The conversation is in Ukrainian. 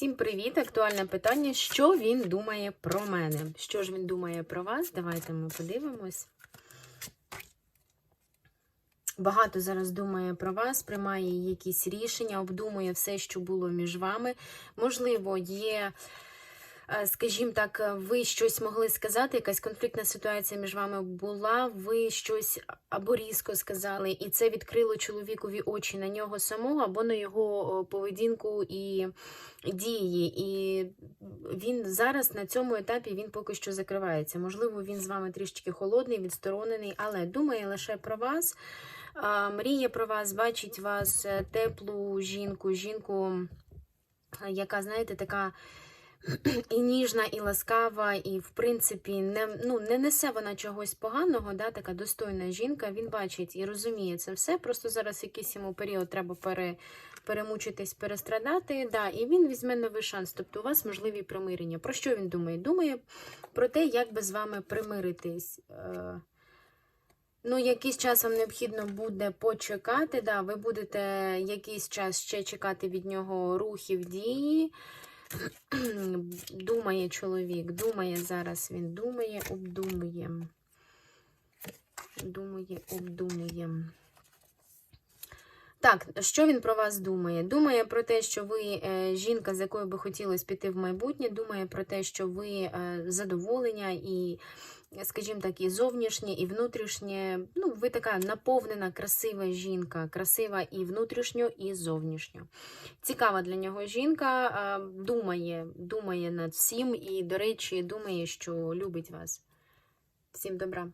Всім привіт! Актуальне питання: що він думає про мене? Що ж він думає про вас? Давайте ми подивимось. Багато зараз думає про вас, приймає якісь рішення, обдумує все, що було між вами. Можливо, є, скажімо так, ви щось могли сказати, якась конфліктна ситуація між вами була, ви щось або різко сказали, і це відкрило чоловікові очі на нього самого, або на його поведінку і дії. І він зараз на цьому етапі він поки що закривається. Можливо, він з вами трішечки холодний, відсторонений, але думає лише про вас. Мріє про вас, бачить вас е, теплу жінку, жінку, е, яка, знаєте, така і ніжна, і ласкава, і, в принципі, не, ну, не несе вона чогось поганого, да, така достойна жінка. Він бачить і розуміє це все. Просто зараз якийсь йому період треба пере, перемучитись, перестрадати. Да, і він візьме новий шанс. Тобто у вас можливі примирення. Про що він думає? Думає про те, як би з вами примиритись. Е, Ну, якийсь вам необхідно буде почекати. Да, ви будете якийсь час ще чекати від нього рухів дії. Думає чоловік, думає зараз він, думає, обдумує. Думає, обдумує. Так, що він про вас думає? Думає про те, що ви е, жінка, з якою би хотілося піти в майбутнє, думає про те, що ви е, задоволення і, скажімо так, і зовнішнє, і внутрішнє. Ну, ви така наповнена, красива жінка, красива і внутрішньо, і зовнішньо. Цікава для нього жінка, думає, думає над всім і, до речі, думає, що любить вас. Всім добра.